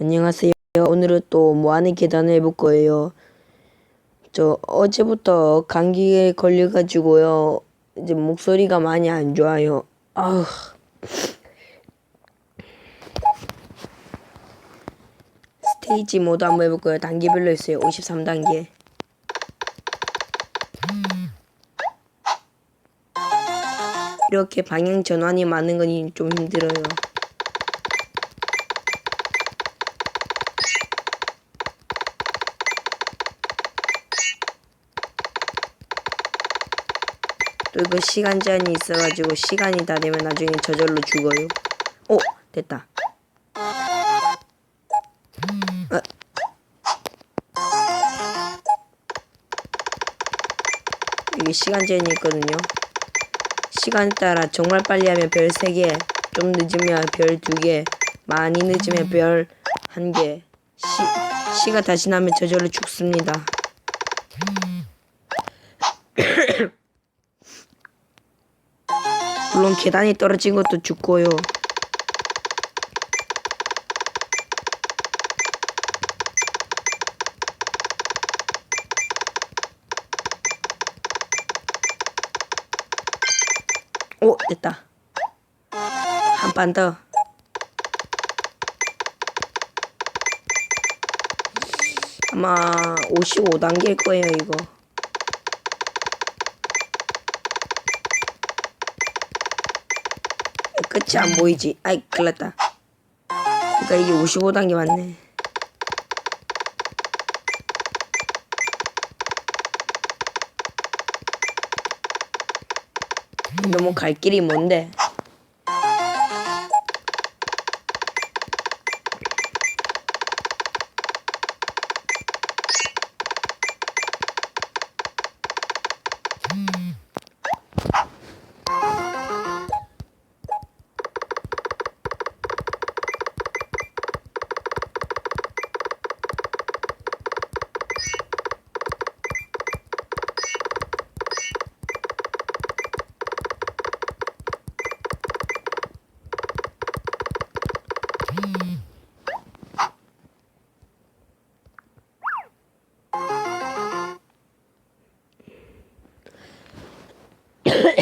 안녕하세요. 오늘은 또 무한의 계단을 해볼 거예요. 저 어제부터 감기에 걸려가지고요. 이제 목소리가 많이 안 좋아요. 아우. 스테이지 모드 한번 해볼 거예요. 단계별로 있어요. 53단계. 이렇게 방향 전환이 많은 건 좀 힘들어요. 또 이거 시간 제한이 있어가지고 시간이 다 되면 나중에 저절로 죽어요. 오 됐다. 어. 이게 시간 제한이 있거든요. 시간에 따라 정말 빨리 하면 별 3개, 좀 늦으면 별 2개, 많이 늦으면 별 1개. 시, 시가 다 지나면 저절로 죽습니다. 물론 계단이 떨어진 것도 죽고요. 오 됐다. 한 판 더. 아마 55단계일 거예요 이거. 끝이 안 보이지. 아이 큰일났다. 그러니까 이게 55단계 맞네. 너무 갈 길이 뭔데?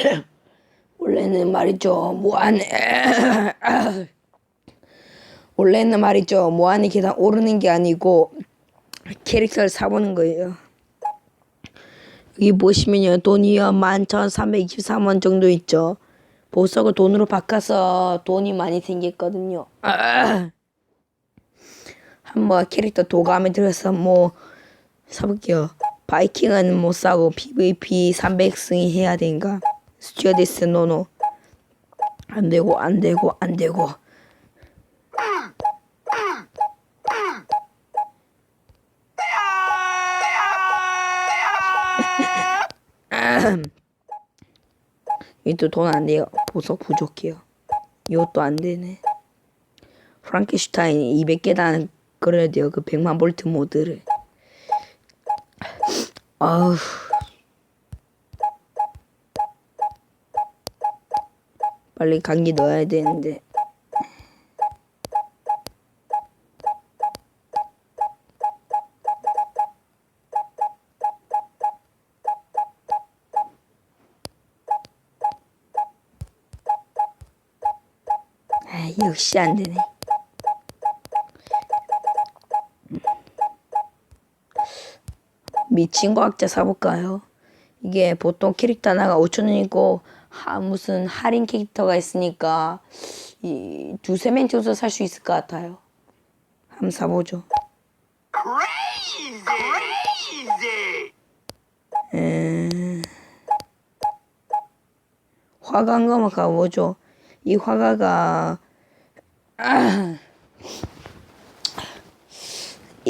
원래는 말이죠 무한 원래는 말이죠 무한히 계단 오르는 게 아니고 캐릭터를 사보는 거예요. 여기 보시면요 돈이요 11,323원 정도 있죠. 보석을 돈으로 바꿔서 돈이 많이 생겼거든요. 한번 캐릭터 도감에 들어서 뭐 사볼게요. 바이킹은 못 사고 PVP 300승이 해야 되니까 스튜어디스 노노 안 되고 안 되고 안 되고 이것도 돈 안 돼요. 보석 부족해요. 이것도 안 되네. 프랑켄슈타인 200개단 그래야 돼요. 그 100만 볼트 모드를. 아우. 빨리 감기 넣어야 되는데. 아, 역시 안 되네. 미친 과학자 사볼까요? 이게 보통 캐릭터 하나가 5천원이고 하, 무슨 할인 캐릭터가 있으니까 이 두세 명 정도 살 수 있을 것 같아요. 한번 사보죠. 음, 화가 한 거만 가보죠. 이 화가가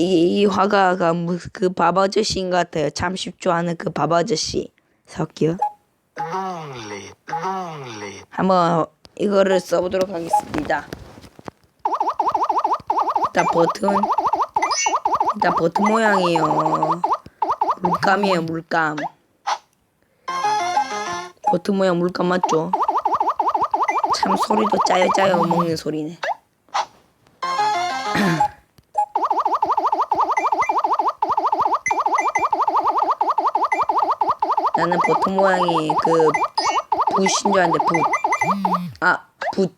이, 이 화가가 무슨 그 바바저씨인 것 같아요. 참 쉽죠 않은 그 바바저씨. 섞여. Lonely, lonely. 한번 이거를 써보도록 하겠습니다. 일단 버튼 일단 버튼 모양이에요. 물감이에요 물감. 버튼 모양 물감 맞죠? 참 소리도 짜요 먹는 소리네. 그 모양이 그 붓인 줄 알았는데 붓. 아, 붓.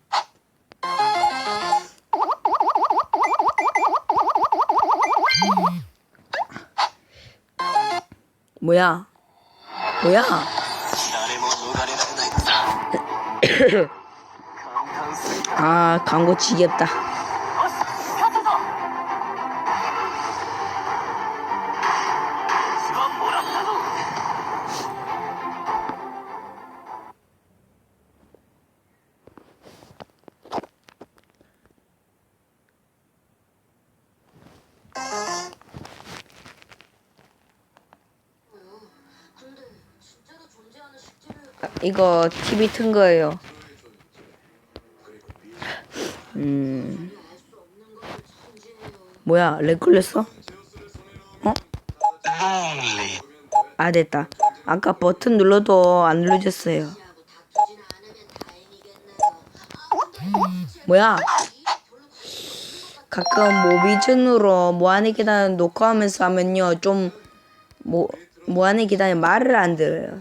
뭐야? 뭐야? 아, 광고 지겹다. 이거 TV 튼 거예요. 음. 뭐야? 렉 걸렸어? 어? 아, 됐다. 아까 버튼 눌러도 안 눌러졌어요. 뭐야? 가끔 모비즌으로 무한의 계단 녹화하면서 하면요 좀 뭐, 무한의 계단에 말을 안 들어요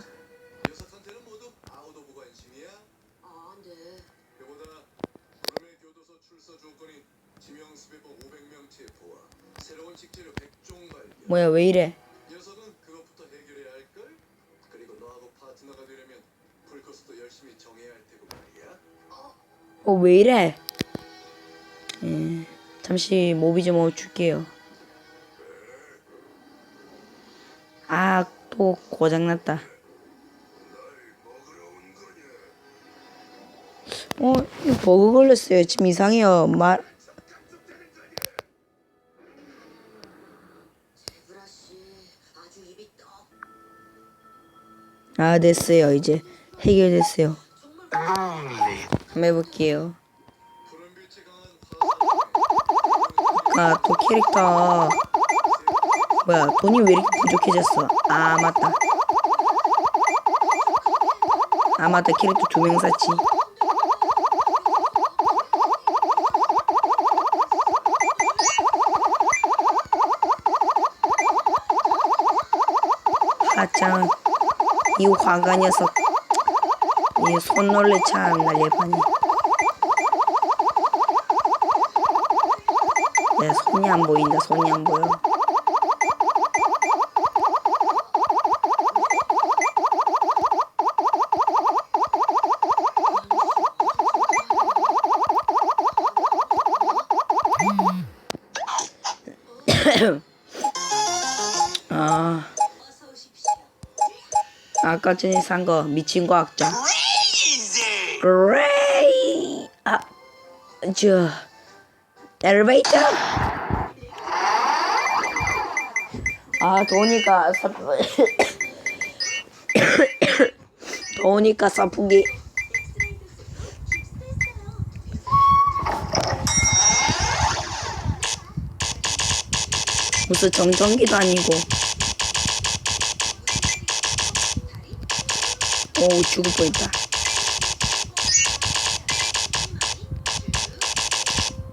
테고 말이야. 어왜 이래? 예, 잠시 모비 좀 멈출게요. 아 또 고장났다. 어 이거 버그 걸렸어요. 지금 이상해요. 말 아 됐어요. 이제 해결됐어요. 한번 해볼게요. 아까 또 캐릭터. 뭐야 돈이 왜 이렇게 부족해졌어? 아 맞다. 아 맞다. 캐릭터 두 명 샀지. 아짱 이 화가 녀석. 이 손놀래 참 날려파네 내 손이 안 보인다 손이 안 보여 아까 전에 산 거 미친 과학자. 그레이 아 저 엘리베이터? 아 더우니까 사 더우니까 사풍기. 무슨 정전기도 아니고 오 죽을 뻔했다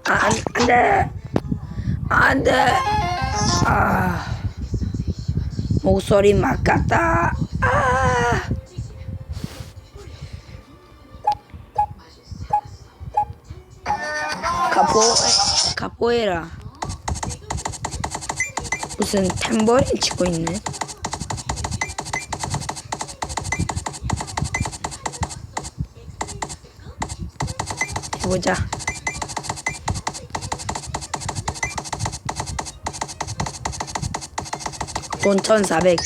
아, 안, 안 돼. 안 돼. 아. 목소리 막 같다. 아. 가포, 가포에라. 무슨 탬버린 치고 있네. 보자. 돈 1,400.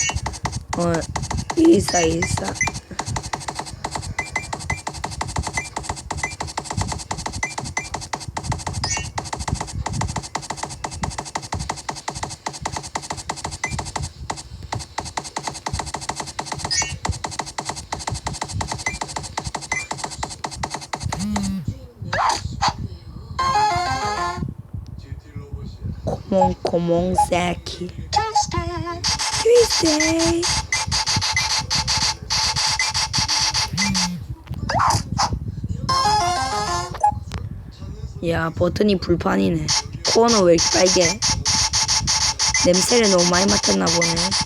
어, 1414. 고몽, 고몽, 새끼. 트위스트. 야, 버튼이 불판이네. 코어는 왜 이렇게 빨개? 냄새를 너무 많이 맡았나 보네.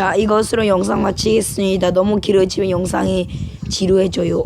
자 이것으로 영상 마치겠습니다. 너무 길어지면 영상이 지루해져요.